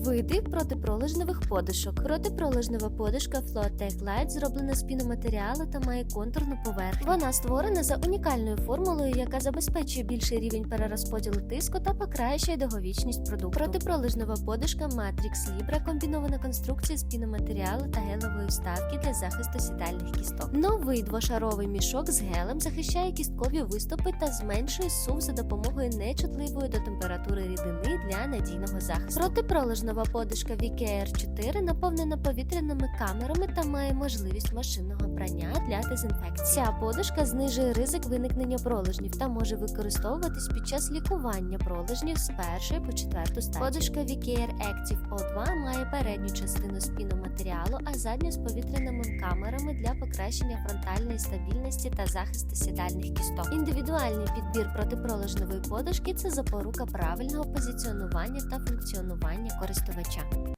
Види протипролежневих подушок. Протипролежнева подушка Floatec Light зроблена з піноматеріалу та має контурну поверхню. Вона створена за унікальною формулою, яка забезпечує більший рівень перерозподілу тиску та покращує довговічність продукту. Протипролежнева подушка Matrix Libra комбінована конструкція з піноматеріалу та гелевої вставки для захисту сідальних кісток. Новий двошаровий мішок з гелем захищає кісткові виступи та зменшує сув за допомогою нечутливої до температури рідини для надійного захисту. Протипролежнова подушка VKR 4 наповнена повітряними камерами та має можливість машинного прання для дезінфекції. Ця подушка знижує ризик виникнення пролежнів та може використовуватись під час лікування пролежнів з першої по четверту стадію. Подушка VKR Active O2 має передню частину спіноматеріалу, піноматеріалу, а задню з повітряними камерами для покращення фронтальної стабільності та захисту сідальних кісток. Індивідуальний підбір протипролежневої подушки це запорука правильного позиціонування та функціонування користувача.